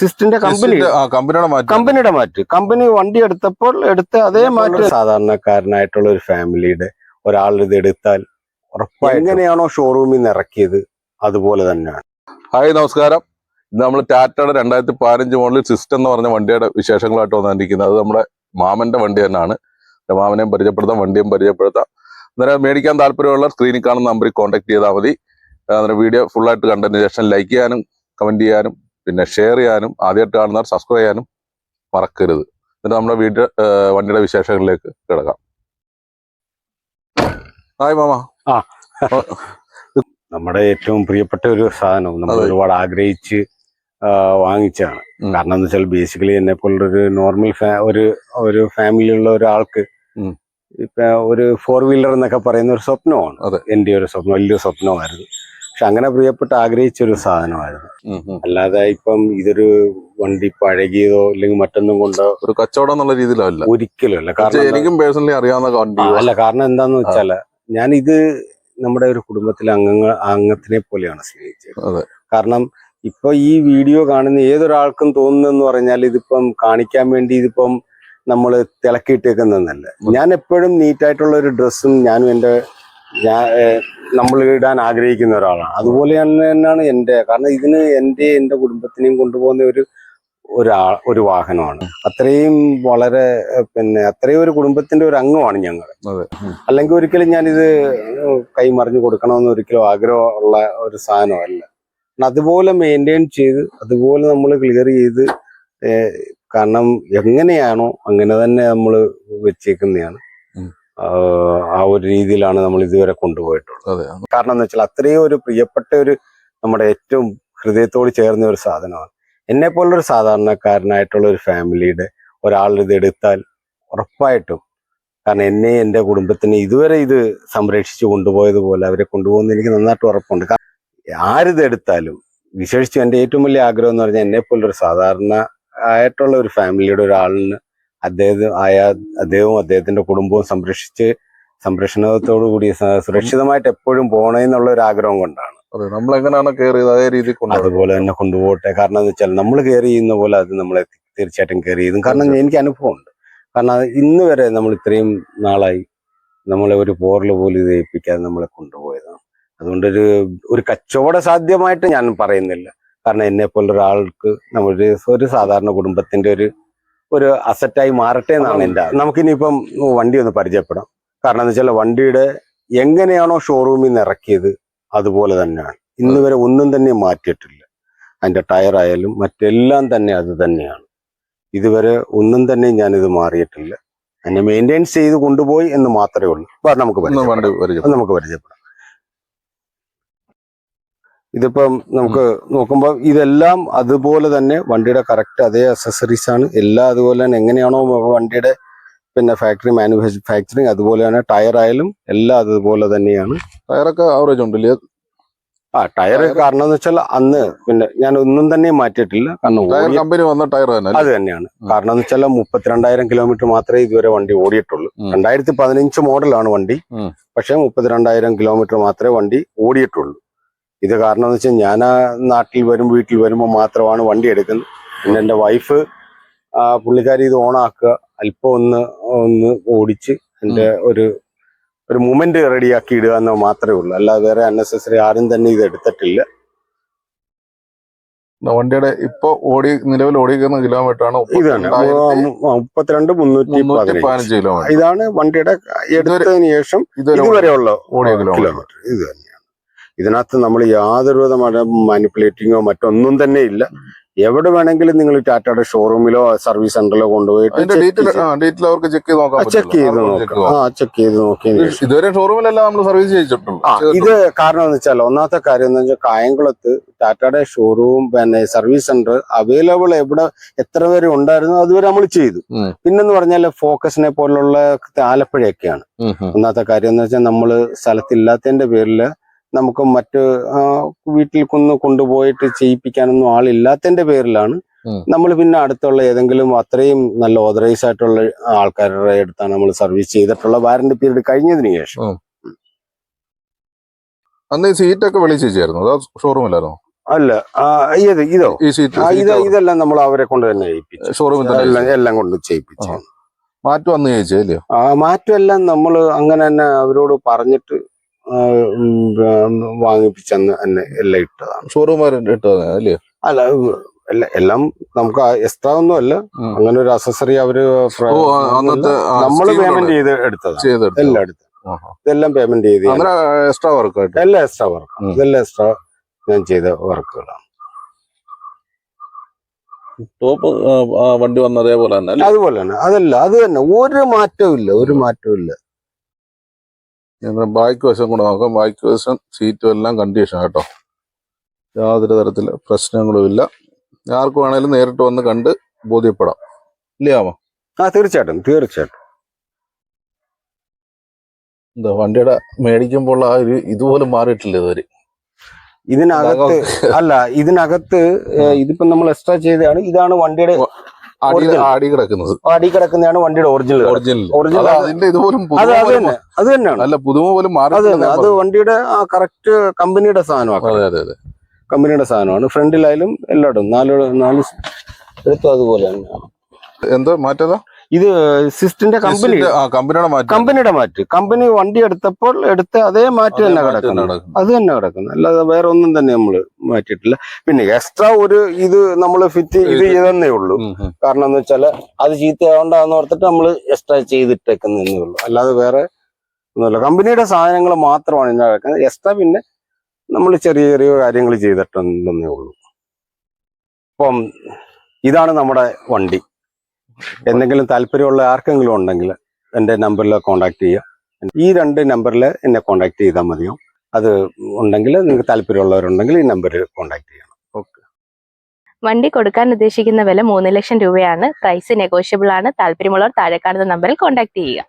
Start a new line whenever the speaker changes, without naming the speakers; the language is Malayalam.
സിസ്റ്റിന്റെ കമ്പനി
കമ്പനിയുടെ മാറ്റി.
കമ്പനിയുടെ മാറ്റ്. കമ്പനി വണ്ടി എടുത്തപ്പോൾ എടുത്ത അതേ മാറ്റ് സാധാരണക്കാരനായിട്ടുള്ള ഒരു ഫാമിലിയുടെ ഒരാൾ ഇത് എടുത്താൽ ഉറപ്പായി എങ്ങനെയാണോ ഷോറൂമിൽ നിന്ന് ഇറക്കിയത് അതുപോലെ തന്നെയാണ്.
ഹായ് നമസ്കാരം. ഇന്ന് നമ്മൾ ടാറ്റയുടെ രണ്ടായിരത്തി പതിനഞ്ച് മോഡൽ സിസ്റ്റം എന്ന് പറഞ്ഞ വണ്ടിയുടെ വിശേഷങ്ങളായിട്ട് വന്നിരിക്കുന്നത്. അത് നമ്മുടെ മാമന്റെ വണ്ടി തന്നെയാണ്. മാമനെയും പരിചയപ്പെടുത്താം വണ്ടിയും പരിചയപ്പെടുത്താം. അന്നേരം മേടിക്കാൻ താല്പര്യമുള്ള സ്ക്രീനിൽ കാണുന്ന നമ്പറിൽ കോൺടാക്ട് ചെയ്താൽ മതി. അന്നേരം വീഡിയോ ഫുള്ളായിട്ട് കണ്ടതിന് ശേഷം ലൈക്ക് ചെയ്യാനും കമന്റ് ചെയ്യാനും പിന്നെ ഷെയർ ചെയ്യാനും ആദ്യമായിട്ട് കാണുന്നവർ സബ്സ്ക്രൈബ് ചെയ്യാനും മറക്കരുത്. എന്നിട്ട് നമ്മുടെ വീട്ടിൽ വണ്ടിയുടെ വിശേഷങ്ങളിലേക്ക് കിടക്കാം. ഹായ് മാമ.
ആ. നമ്മുടെ ഏറ്റവും പ്രിയപ്പെട്ട ഒരു സാധനം നമ്മൾ ഒരുപാട് ആഗ്രഹിച്ച്
വാങ്ങിച്ചാണ്
കാരണം എന്ന് വെച്ചാൽ ബേസിക്കലി എന്നെ പോലുള്ളൊരു നോർമൽ ഒരു ഒരു ഫാമിലിയുള്ള ഒരാൾക്ക് ഇപ്പൊ ഒരു ഫോർ വീലർ എന്നൊക്കെ പറയുന്ന ഒരു സ്വപ്നമാണ്. എന്റെ ഒരു സ്വപ്നം വലിയ സ്വപ്നമായിരുന്നു. പക്ഷെ അങ്ങനെ പ്രിയപ്പെട്ട് ആഗ്രഹിച്ച ഒരു സാധനമായിരുന്നു. അല്ലാതെ ഇപ്പം ഇതൊരു വണ്ടി പഴകിയതോ അല്ലെങ്കിൽ മറ്റൊന്നും കൊണ്ടോ
ഒരു കച്ചവടം എന്നുള്ള രീതിയിലല്ല.
ഒരിക്കലും അല്ല. കാരണം
എനിക്കും പേഴ്സണലി അറിയാവുന്ന
അല്ല കാരണം എന്താന്ന് വെച്ചാൽ ഞാൻ ഇത് നമ്മുടെ ഒരു കുടുംബത്തിലെ അംഗങ്ങൾ അംഗത്തിനെ പോലെയാണ് സ്നേഹിച്ചത്. കാരണം ഇപ്പൊ ഈ വീഡിയോ കാണുന്ന ഏതൊരാൾക്കും തോന്നുന്നെന്ന് പറഞ്ഞാൽ ഇതിപ്പം കാണിക്കാൻ വേണ്ടി ഇതിപ്പം നമ്മൾ തിളക്കിയിട്ടേക്കുന്നതല്ല. ഞാൻ എപ്പോഴും നീറ്റായിട്ടുള്ള ഒരു ഡ്രസ്സും ഞാനും എന്റെ ഞാൻ നമ്മൾ ഇടാൻ ആഗ്രഹിക്കുന്ന ഒരാളാണ്. അതുപോലെ തന്നെയാണ് എന്റെ കാരണം ഇതിന് എന്റെ എന്റെ കുടുംബത്തിനെയും കൊണ്ടുപോകുന്ന ഒരു ഒരാ ഒരു വാഹനമാണ്. അത്രയും വളരെ പിന്നെ അത്രയും ഒരു കുടുംബത്തിന്റെ ഒരു അംഗമാണ് ഞങ്ങൾ. അല്ലെങ്കിൽ ഒരിക്കലും ഞാനിത് കൈമറിഞ്ഞു കൊടുക്കണമെന്ന് ഒരിക്കലും ആഗ്രഹമുള്ള ഒരു സാധനമല്ല. അതുപോലെ മെയിന്റെയിൻ ചെയ്ത് അതുപോലെ നമ്മൾ ക്ലിയർ ചെയ്ത് കാരണം എങ്ങനെയാണോ അങ്ങനെ തന്നെ നമ്മൾ വെച്ചേക്കുന്നതാണ്. ആ ഒരു രീതിയിലാണ് നമ്മൾ ഇതുവരെ കൊണ്ടുപോയിട്ടുള്ളത്. കാരണം എന്ന് വെച്ചാൽ അത്രയും ഒരു പ്രിയപ്പെട്ട ഒരു നമ്മുടെ ഏറ്റവും ഹൃദയത്തോട് ചേർന്ന ഒരു സാധനമാണ്. എന്നെ പോലൊരു സാധാരണക്കാരനായിട്ടുള്ള ഒരു ഫാമിലിയുടെ ഒരാളിത് എടുത്താൽ ഉറപ്പായിട്ടും കാരണം എന്നെ എന്റെ കുടുംബത്തിന് ഇതുവരെ ഇത് സംരക്ഷിച്ചു കൊണ്ടുപോയതുപോലെ അവരെ കൊണ്ടുപോകുന്ന എനിക്ക് നന്നായിട്ട് ഉറപ്പുണ്ട്. കാരണം ആരിത് എടുത്താലും വിശേഷിച്ച് എന്റെ ഏറ്റവും വലിയ ആഗ്രഹം എന്ന് പറഞ്ഞാൽ എന്നെ പോലൊരു സാധാരണ ആയിട്ടുള്ള ഒരു ഫാമിലിയുടെ ഒരാളിന് അദ്ദേഹം ആയ അദ്ദേഹവും അദ്ദേഹത്തിന്റെ കുടുംബവും സംരക്ഷിച്ച് സംരക്ഷണത്തോടു കൂടി സുരക്ഷിതമായിട്ട് എപ്പോഴും പോകണേ എന്നുള്ള ഒരു ആഗ്രഹം കൊണ്ടാണ്.
നമ്മൾ എങ്ങനെയാണ് കെയർ ചെയ്ത് അതേ രീതിയിൽ
അതുപോലെ തന്നെ കൊണ്ടുപോകട്ടെ. കാരണം എന്ന് വെച്ചാൽ നമ്മൾ കെയർ ചെയ്യുന്ന പോലെ അത് നമ്മളെ തീർച്ചയായിട്ടും കെയർ ചെയ്തും കാരണം എനിക്ക് അനുഭവമുണ്ട്. കാരണം അത് ഇന്ന് വരെ നമ്മൾ ഇത്രയും നാളായി നമ്മളെ ഒരു പോറൽ പോലും ഇത് ഏൽപ്പിക്കാതെ നമ്മളെ കൊണ്ടുപോയതാണ്. അതുകൊണ്ടൊരു ഒരു കച്ചവട സാധ്യമായിട്ട് ഞാൻ പറയുന്നില്ല. കാരണം എന്നെ പോലൊരാൾക്ക് നമ്മുടെ ഒരു സാധാരണ കുടുംബത്തിന്റെ ഒരു ഒരു അസറ്റായി മാറട്ടെ എന്നാണ് എന്റെ നമുക്കിനിയിപ്പം വണ്ടി ഒന്ന് പരിചയപ്പെടാം. കാരണം എന്ന് വെച്ചാൽ വണ്ടിയുടെ എങ്ങനെയാണോ ഷോറൂമിൽ നിന്ന് ഇറക്കിയത് അതുപോലെ തന്നെയാണ്. ഇന്ന് വരെ ഒന്നും തന്നെ മാറ്റിയിട്ടില്ല. അതിന്റെ ടയർ ആയാലും മറ്റെല്ലാം തന്നെ അത് തന്നെയാണ്. ഇതുവരെ ഒന്നും തന്നെ ഞാനിത് മാറിയിട്ടില്ല. അതിനെ മെയിന്റെയിൻസ് ചെയ്ത് കൊണ്ടുപോയി എന്ന് മാത്രമേ ഉള്ളൂ. നമുക്ക്. നമുക്ക് പരിചയപ്പെടാം. ഇതിപ്പം നമുക്ക് നോക്കുമ്പോൾ ഇതെല്ലാം അതുപോലെ തന്നെ വണ്ടിയുടെ കറക്റ്റ് അതേ അസസറീസ് ആണ്. എല്ലാം അതുപോലെ തന്നെ എങ്ങനെയാണോ വണ്ടിയുടെ പിന്നെ ഫാക്ടറി മാനുഫാക്ചറിങ് അതുപോലെ തന്നെ ടയർ ആയാലും എല്ലാം അതുപോലെ തന്നെയാണ്.
ടയറൊക്കെ ആവറേജ് ഉണ്ടല്ലേ
ആ ടയർ കാരണം എന്ന് വെച്ചാൽ അന്ന് പിന്നെ ഞാൻ ഒന്നും തന്നെ മാറ്റിയിട്ടില്ല. കാരണം
ടയർ കമ്പനി വന്ന ടയർ തന്നെ
അത് തന്നെയാണ്. കാരണം എന്ന് വെച്ചാൽ മുപ്പത്തിരണ്ടായിരം കിലോമീറ്റർ മാത്രമേ ഇതുവരെ വണ്ടി ഓടിയിട്ടുള്ളൂ. രണ്ടായിരത്തി പതിനഞ്ച് മോഡലാണ് വണ്ടി. പക്ഷെ മുപ്പത്തിരണ്ടായിരം കിലോമീറ്റർ മാത്രമേ വണ്ടി ഓടിയിട്ടുള്ളൂ. ഇത് കാരണം എന്ന് വെച്ചാൽ ഞാൻ ആ നാട്ടിൽ വരും വീട്ടിൽ വരുമ്പോൾ മാത്രമാണ് വണ്ടി എടുക്കുന്നത്. പിന്നെ എന്റെ വൈഫ് പുള്ളിക്കാരി ഇത് ഓണാക്കുക അല്പം ഒന്ന് ഒന്ന് ഓടിച്ച് എന്റെ ഒരു ഒരു മൂമെന്റ് റെഡിയാക്കി ഇടുക എന്ന് മാത്രമേ ഉള്ളൂ. അല്ലാതെ വേറെ അൺനെസസറി ആരും തന്നെ ഇത് എടുത്തിട്ടില്ല.
വണ്ടിയുടെ ഇപ്പൊ ഓടി നിലവിൽ ഓടിക്കുന്ന കിലോമീറ്റർ ആണ്
ഇതാണ് തന്നെ മുപ്പത്തിരണ്ട് മുന്നൂറ്റി പതിനഞ്ച്.
കിലോമീറ്റർ.
ഇതാണ് വണ്ടിയുടെ എടുത്തതിന് ശേഷം
ഇതുവരെ
ഇതുവരെയുള്ള
ഓടിയ കിലോമീറ്റർ.
ഇത് തന്നെയാണ് ഇതിനകത്ത് നമ്മൾ യാതൊരു വിധമായ മാനിപ്പുലേറ്റിങ്ങോ മറ്റൊന്നും തന്നെ ഇല്ല. എവിടെ വേണമെങ്കിലും നിങ്ങൾ ടാറ്റയുടെ ഷോറൂമിലോ സർവീസ് സെന്ററിലോ കൊണ്ടുപോയിട്ട്
ഡീറ്റെയിൽ അവർക്ക് ചെക്ക് ചെയ്ത് നോക്കാം
ചെക്ക് ചെയ്ത് നോക്കാം. ആ ചെക്ക് ചെയ്ത് ശേഷം.
ഇതുവരെ ഷോറൂമിലെല്ലാം നമ്മൾ സർവീസ്
ഇത് കാരണം എന്ന് വെച്ചാൽ ഒന്നാമത്തെ കാര്യം എന്ന് വെച്ചാൽ കായംകുളത്ത് ടാറ്റയുടെ ഷോറൂം പിന്നെ സർവീസ് സെന്റർ അവൈലബിൾ എവിടെ എത്ര പേര് ഉണ്ടായിരുന്നു അതുവരെ നമ്മൾ ചെയ്തു. പിന്നെന്ന് പറഞ്ഞാൽ ഫോക്കസിനെ പോലുള്ള ആലപ്പുഴയൊക്കെയാണ്. ഒന്നാമത്തെ കാര്യം എന്ന് വെച്ചാൽ നമ്മൾ സ്ഥലത്തില്ലാത്തതിന്റെ പേരിൽ നമുക്ക് മറ്റ് വീട്ടിൽ കൊന്ന് കൊണ്ടുപോയിട്ട് ചെയ്യിപ്പിക്കാനൊന്നും ആളില്ലാത്തതിന്റെ പേരിലാണ്. നമ്മൾ പിന്നെ അടുത്തുള്ള ഏതെങ്കിലും അത്രയും നല്ല ഓതറൈസ് ആയിട്ടുള്ള ആൾക്കാരുടെ അടുത്താണ് നമ്മൾ സർവീസ് ചെയ്തിട്ടുള്ള വാറന്റി പീരീഡ് കഴിഞ്ഞതിന് ശേഷം.
അന്ന് ഈ സീറ്റൊക്കെ വെളിയിൽ ചേച്ചിയായിരുന്നു? അതോ ഷോറൂമിലായിരുന്നു
അല്ല ഇത് ഇതോ?
ഈ സീറ്റ്
ഇത് ഇതെല്ലാം നമ്മൾ അവരെ കൊണ്ട് തന്നെ
ഷോറൂമിൽ
എല്ലാം എല്ലാം കൊണ്ട് ചെയ്യിപ്പിച്ചു.
മാറ്റം അന്ന് അല്ലയോ
ആ മാറ്റമെല്ലാം നമ്മൾ അങ്ങനെ തന്നെ അവരോട് പറഞ്ഞിട്ട് വാങ്ങിപ്പിച്ചെന്ന് തന്നെ എല്ലാം ഇട്ടതാണ്.
ഷോറൂം ഇട്ടതാണ് അല്ലേ?
അല്ല അല്ല എല്ലാം- നമുക്ക് എക്സ്ട്രാ ഒന്നും അല്ല. അങ്ങനെ ഒരു അസസറി
അവർ
നമ്മൾ പേയ്മെന്റ് ചെയ്ത് എടുത്തതാണ്. എല്ലാം
എടുത്തത്
ഇതെല്ലാം പേയ്മെന്റ് ചെയ്ത്
എക്സ്ട്രാ വർക്ക്
എല്ലാം എക്സ്ട്രാ വർക്ക് ഇതെല്ലാം എക്സ്ട്രാ ഞാൻ ചെയ്ത വർക്കുകളാണ്
ടോപ്പ് വണ്ടി വന്ന അതേപോലെ തന്നെ
അതുപോലെ തന്നെ. അതല്ല അത് തന്നെ. ഒരു മാറ്റവും ഇല്ല ഒരു മാറ്റവും ഇല്ല.
ബാക്ക് വശം കൂടെ നോക്കാം. ബാക്ക് വശം സീറ്റും എല്ലാം കണ്ടീഷൻ കേട്ടോ. യാതൊരു തരത്തിൽ പ്രശ്നങ്ങളും ഇല്ല. ആർക്ക് വേണേലും നേരിട്ട് വന്ന് കണ്ട് ബോധ്യപ്പെടാം. ഇല്ലയാമോ?
ആ തീർച്ചയായിട്ടും തീർച്ചയായിട്ടും.
എന്താ വണ്ടിയുടെ മേടിക്കുമ്പോൾ ആ ഒരു ഇതുപോലും മാറിയിട്ടില്ല ഇതുവരെ.
ഇതിനകത്ത് അല്ല ഇതിനകത്ത് ഇതിപ്പോ നമ്മൾ എക്സ്ട്രാ ചെയ്തതാണ്. ഇതാണ് വണ്ടിയുടെ
അടി കിടക്കുന്നത്.
അടി കിടക്കുന്നതാണ് വണ്ടിയുടെ ഒറിജിനൽ
ഒറിജിനൽ അതിന്റെ ഇതുപോലും
അത് അത് തന്നെ. അത് തന്നെയാണ്.
അല്ല പുതുമ പോലും ഞാൻ
അത് വണ്ടിയുടെ കറക്റ്റ് കമ്പനിയുടെ സാധനമാണ്. കമ്പനിയുടെ സാധനമാണ്. ഫ്രണ്ടിലായാലും എല്ലായിടും നാല് നാല് എടുത്തും അതുപോലെ തന്നെയാണ്.
എന്തോ മാറ്റതാ?
ഇത് സിസ്റ്റിന്റെ കമ്പനി
കമ്പനിയുടെ മാറ്റം.
കമ്പനി വണ്ടി എടുത്തപ്പോൾ എടുത്ത അതേ മാറ്റ് തന്നെ കിടക്കുന്നു. അത് തന്നെ കിടക്കുന്നു. അല്ലാതെ വേറെ ഒന്നും തന്നെ നമ്മൾ മാറ്റിയിട്ടില്ല. പിന്നെ എക്സ്ട്രാ ഒരു ഇത് നമ്മൾ ഫിറ്റ് ഇത്
ചെയ്തേ
ചെയ്തെന്നേ ഉള്ളൂ. കാരണം എന്ന് വെച്ചാൽ അത് ചീത്തയാവണ്ടെന്ന് ഓർത്തിട്ട് നമ്മൾ എക്സ്ട്രാ ചെയ്തിട്ടേക്കുന്നേ ഉള്ളൂ. അല്ലാതെ വേറെ ഒന്നുമില്ല. കമ്പനിയുടെ സാധനങ്ങൾ മാത്രമാണ് ഇന്ന് കിടക്കുന്നത്. എക്സ്ട്രാ പിന്നെ നമ്മൾ ചെറിയ ചെറിയ കാര്യങ്ങൾ ചെയ്തിട്ടുണ്ടെന്നേ ഉള്ളൂ. അപ്പം ഇതാണ് നമ്മുടെ വണ്ടി. എന്തെങ്കിലും താല്പര്യമുള്ള ആർക്കെങ്കിലും ഉണ്ടെങ്കിൽ എന്റെ നമ്പറിൽ കോൺടാക്ട് ചെയ്യുക. ഈ രണ്ട് നമ്പറിൽ എന്നെ കോൺടാക്ട് ചെയ്താൽ മതിയോ? അത് ഉണ്ടെങ്കിൽ നിങ്ങൾക്ക് താല്പര്യമുള്ളവരുണ്ടെങ്കിൽ ഈ നമ്പറിൽ കോൺടാക്ട് ചെയ്യണം.
വണ്ടി കൊടുക്കാൻ ഉദ്ദേശിക്കുന്ന വില മൂന്ന് ലക്ഷം രൂപയാണ്. പ്രൈസ് നെഗോഷ്യബിൾ ആണ്. താല്പര്യമുള്ളവർ താഴെ കാണുന്ന നമ്പറിൽ കോൺടാക്ട് ചെയ്യുക.